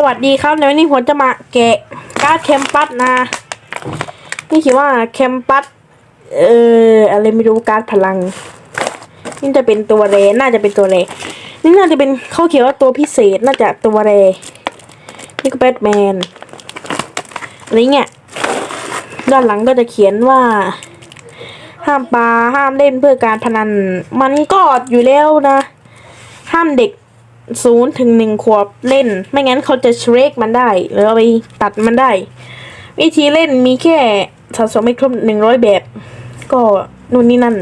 สวัสดีครับในวันนี้ผมจะมาแกะการ์ดแคมปัสนะ นี่คิดว่าแคมปัสเอ่ออะไรไม่รู้การ์ดพลัง นี่จะเป็นตัวเรน่าจะเป็นตัวเรนี่น่าจะเป็นเขาเขียนว่าตัวพิเศษน่าจะตัวเรนี่ก็แบทแมนอะไรเงี้ยด้านหลังก็จะเขียนว่า ห้ามปลาห้ามเล่นเพื่อการพนัน มันก็อยู่แล้วนะ ห้ามเด็ก ศูนย์ถึงหนึ่งขวบเล่น ไม่งั้นเขาจะเชรกมันได้ หรือเอาไปตัดมันได้ วิธีเล่นมีแค่สะสมไม่ครบหนึ่งร้อยแบบ ก็นู่นนี่นั่น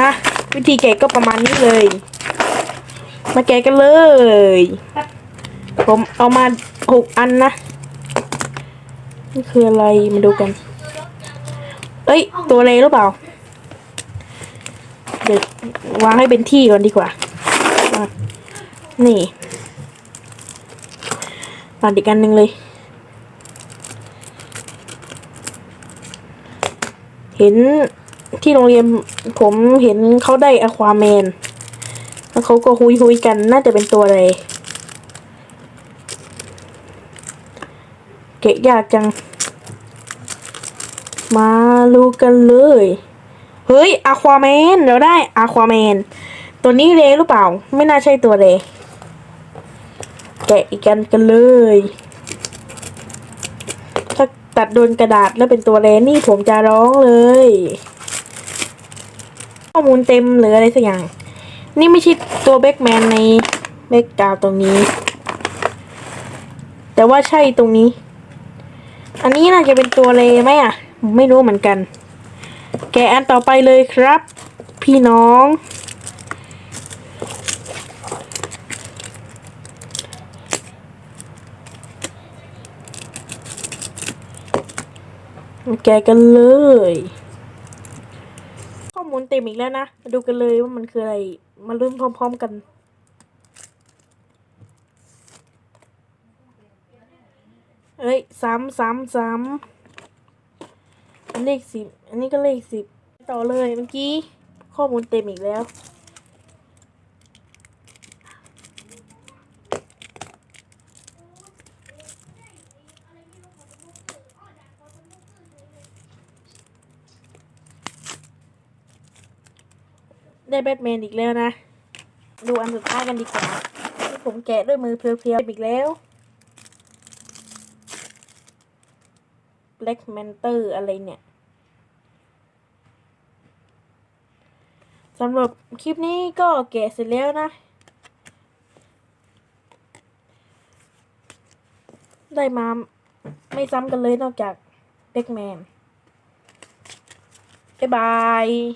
นะ วิธีแกะก็ประมาณนี้เลย มาแกะกันเลย ผมเอามาหกอันนะนี่คืออะไรมาดูกัน เอ้ย ตัวอะไรหรือเปล่า เดี๋ยววางให้เป็นที่ก่อนดีกว่า อะนี่ตัดอีกอันหนึ่งเลย เห็นที่โรงเรียนผมเห็นเขาได้อควาแมน แล้วเขาก็คุยคุยกันน่าจะเป็นตัวอะไร เกะยากจัง มาลูกันเลย เฮ้ยอะควาแมน เราได้อะควาแมน ตัวนี้เลหรือเปล่า ไม่น่าใช่ตัวเลแกะอีกกันกันเลย ถ้าตัดโดนกระดาษแล้วเป็นตัวเลนี่ผมจะร้องเลย ข้อมูลเต็มหรืออะไรสักอย่าง นี่ไม่ใช่ตัวแบ็กแมนในแบ็กกราวตรงนี้ แต่ว่าใช่ตรงนี้ อันนี้น่าจะเป็นตัวเลไหมอะ ไม่รู้เหมือนกัน แกะอันต่อไปเลยครับ พี่น้อง แกะกันเลย ข้อมูลเต็มอีกแล้วนะ มาดูกันเลยว่ามันคืออะไร มาลุ้นพร้อม ๆกัน เอ้ยซ้ำซ้ำซ้ำอันเลขสิบ อันนี้ก็เลขสิบ ต่อเลยเมื่อกี้ ข้อมูลเต็มอีกแล้ว ได้แบทแมนอีกแล้วนะ ดูอันสุดท้ายกันดีกว่าที่ผมแกะด้วยมือเพียวๆอีกแล้ว Black Manta อะไรเนี่ยสำหรับคลิปนี้ก็แกะเสร็จแล้วนะ ได้มาไม่ซ้ำกันเลยนอกจาก Black Man บ๊ายบาย